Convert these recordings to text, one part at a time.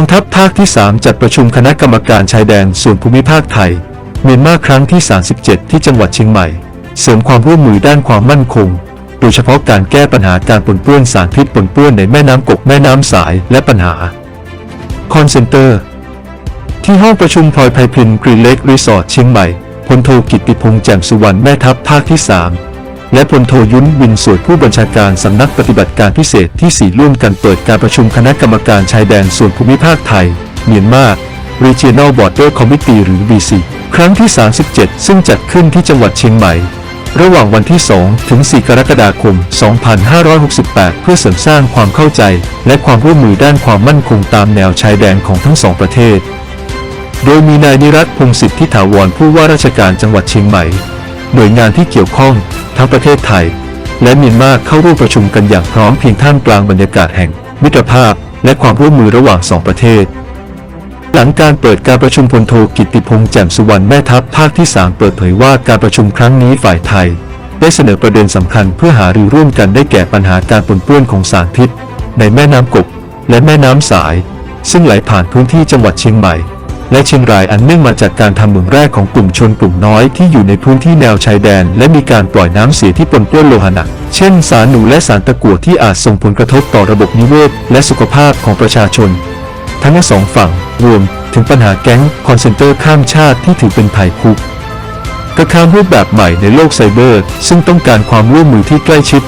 องทัพภาคที่ 3 จัดประชุมคณะกรรมการชายแดนส่วนภูมิภาคไทย เมียนมาครั้งที่ 37 ที่จังหวัดเชียงใหม่ เสริมความร่วมมือด้านความมั่นคง โดยเฉพาะการแก้ปัญหาการปนเปื้อนสารพิษปนเปื้อนในแม่น้ำกกแม่น้ำสายและปัญหาคอนเซนเตอร์ ที่ห้องประชุมพลอยไพพินกรีเล็กรีสอร์ทเชียงใหม่พลโทกิตติพงษ์แจ่มสุวรรณแม่ทัพภาคที่ 3 และพลโทยุ้นวินสวดผู้บัญชาการสำนักปฏิบัติการพิเศษที่ 4 ร่วมกันเปิดการประชุมคณะกรรมการชายแดนส่วนภูมิภาคไทย เมียนมา Regional Border Committee หรือ BC ครั้งที่ 37 ซึ่งจัดขึ้นที่จังหวัดเชียงใหม่ ระหว่างวันที่ 2 ถึง 4 กรกฎาคม 2568 เพื่อเสริมสร้างความเข้าใจ และความร่วมมือด้านความมั่นคงตามแนวชายแดนของทั้งสองประเทศ โดยมีนายนิรัตพงศิษฐ์ที่ถาวรผู้ว่าราชการจังหวัดเชียงใหม่ หน่วยงานที่เกี่ยวข้อง ทั้งประเทศไทย และเมียนมาเข้าร่วมประชุมกันอย่างพร้อมเพียงท่ามกลางบรรยากาศแห่ง มิตรภาพ และความร่วมมือระหว่างสองประเทศ หลังการเปิดการประชุมพลโทกิติพงษ์แจ่มสุวรรณแม่ทัพภาคที่ 3 เปิดเผยว่าการประชุมครั้งนี้ฝ่ายไทย ได้เสนอประเด็นสำคัญเพื่อหารือร่วมกันได้แก่ปัญหาการปนเปื้อนของสารพิษในแม่น้ำกกและแม่น้ำสาย ซึ่งไหลผ่านพื้นที่จังหวัดเชียงใหม่ และเชียงรายอันเนื่องมาจากการทำเหมืองแร่ของกลุ่มชนกลุ่มน้อยที่อยู่ในพื้นที่แนวชายแดน และมีการปล่อยน้ำเสียที่ปนเปื้อนโลหะหนัก เช่น สารหนูและสารตะกั่วที่อาจส่งผลกระทบต่อระบบนิเวศ และสุขภาพของประชาชน ทั้งสองฝั่งรวมถึงปัญหาแก๊งคอนเซนเตอร์ข้ามชาติที่ถือเป็นภัยคุกกระข้ามรูปแบบใหม่ในโลกไซเบอร์ ซึ่งต้องการความร่วมมือที่ใกล้ชิด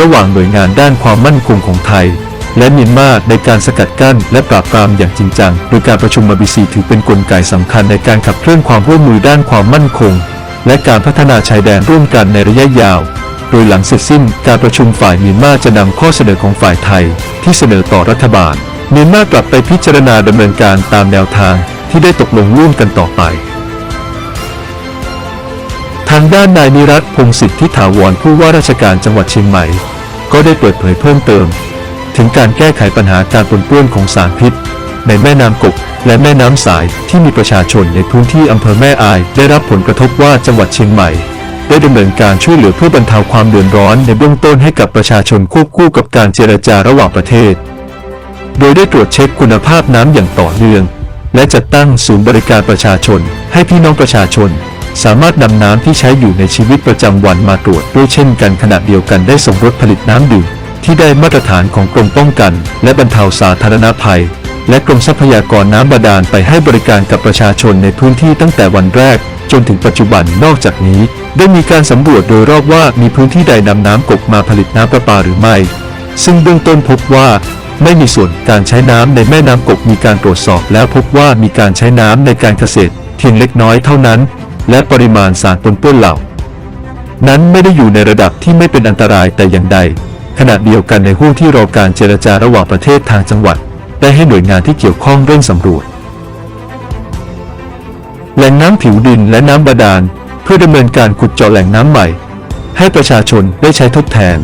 ระหว่างหน่วยงานด้านความมั่นคงของไทย และเมียนมาในการสกัดกั้นและปราบปรามอย่างจริงจัง โดยการประชุมมาบีซีถือเป็นนกลไกสำคัญในการขับเคลื่อนความร่วมมือด้านความมั่นคง และการพัฒนาชายแดนร่วมกันในระยะยาว โดยหลังเสร็จสิ้นการประชุมฝ่ายเมียนมาจะนำข้อเสนอของฝ่ายไทย ที่เสนอต่อรัฐบาล เมียนมากลับไปพิจารณาดำเนินการตามแนวทางที่ได้ตกลงร่วมกันต่อไป ทางด้านนายนิรัตพงศิษฐ์ที่ถาวรผู้ว่าราชการจังหวัดเชียงใหม่ ก็ได้เปิดเผยเพิ่มเติม ถึงการแก้ไขปัญหาการปนเปื้อนของสารพิษ ในแม่น้ำกกและแม่น้ำสายที่มีประชาชนในพื้นที่อำเภอแม่อาย ได้รับผลกระทบว่าจังหวัดเชียงใหม่ ได้ดำเนินการช่วยเหลือเพื่อบรรเทาความเดือดร้อนในเบื้องต้นให้กับประชาชนควบคู่กับการเจรจาระหว่างประเทศ โดยได้ตรวจเช็คคุณภาพน้ำอย่างต่อเนื่อง และจัดตั้งศูนย์บริการประชาชน ให้พี่น้องประชาชน สามารถนำน้ำที่ใช้อยู่ในชีวิตประจำวันมาตรวจด้วยเช่นกันขณะเดียวกันได้ส่งรถผลิตน้ำดื่ม ที่ได้มาตรฐานของกรมป้องกัน และบรรเทาสาธารณภัย และกรมทรัพยากรน้ำบาดาลไปให้บริการกับประชาชนในพื้นที่ตั้งแต่วันแรก จนถึงปัจจุบันนอกจากนี้ ได้มีการสำรวจโดยรอบว่ามีพื้นที่ใดนำน้ำกกมาผลิตน้ำประปาหรือไม่ ซึ่งเบื้องต้นพบว่าไม่มีส่วนการใช้น้ำในแม่น้ำกกมีการตรวจสอบ แล้วพบว่ามีการใช้น้ำในการเกษตรเพียงเล็กน้อยเท่านั้น และปริมาณสารปนเปื้อนเหล่า นั้นไม่ได้อยู่ในระดับที่ไม่เป็นอันตรายแต่อย่างใด ขณะเดียวกันในห่วงที่รอการเจรจาระหว่างประเทศทางจังหวัด ได้ให้หน่วยงานที่เกี่ยวข้องเร่งสำรวจแหล่งน้ำผิวดินและน้ำบาดาล เพื่อดำเนินการขุดเจาะแหล่งน้ำใหม่ ให้ประชาชนได้ใช้ทดแทน